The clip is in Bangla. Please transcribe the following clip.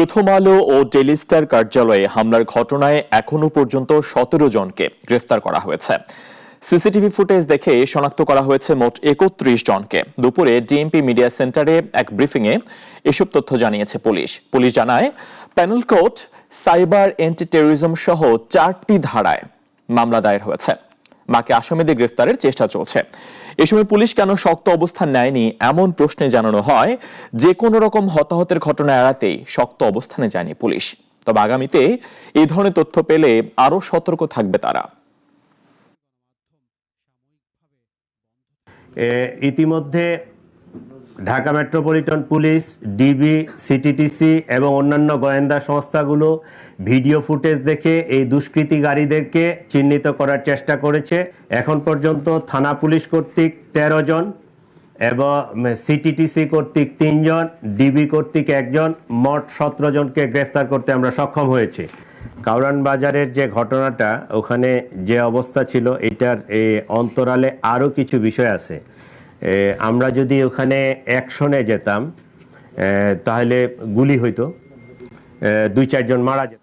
প্রথম আলো ও ডেলিস্টার কার্যালয়ে হামলার ঘটনায় এখনও পর্যন্ত সতেরো জনকে গ্রেফতার করা হয়েছে। সিসিটিভি ফুটেজ দেখে শনাক্ত করা হয়েছে মোট একত্রিশ জনকে। দুপুরে ডিএমপি মিডিয়া সেন্টারে এক ব্রিফিংয়ে এসব তথ্য জানিয়েছে পুলিশ। পুলিশ জানায়, penal code, cyber anti terrorism সহ চারটি ধারায় মামলা দায়ের হয়েছে। বাকি আসামিদের গ্রেফতারের চেষ্টা চলছে। এ সময় পুলিশ কেন শক্ত অবস্থান নেয়নি এমন প্রশ্নে জানানো হয়। যে কোনো রকম হতাহতের ঘটনা এড়াতেই শক্ত অবস্থানে যায়নি পুলিশ। তবে আগামীতে এই ধরনের তথ্য পেলে আরও সতর্ক থাকবে তারা। ইতিমধ্যে Dhaka metropolitan police, DB, CTTC এবং অন্যান্য গোয়েন্দা সংস্থাগুলো ভিডিও ফুটেজ দেখে এই দুষ্কৃতিকারীদেরকে চিহ্নিত করার চেষ্টা করেছে। এখন পর্যন্ত থানা পুলিশ কর্তৃক তেরো জন এবং সিটিটিসি কর্তৃক তিনজন ডিবি কর্তৃক একজন, মোট সতেরো জনকে গ্রেফতার করতে আমরা সক্ষম হয়েছি। কাউরান বাজারের যে ঘটনাটা, ওখানে যে অবস্থা ছিল, এটার অন্তরালে আরও কিছু বিষয় আছে। আমরা যদি ওখানে অ্যাকশনে যেতাম তাহলে গুলি হইতো। দুই চারজন মারা যেত।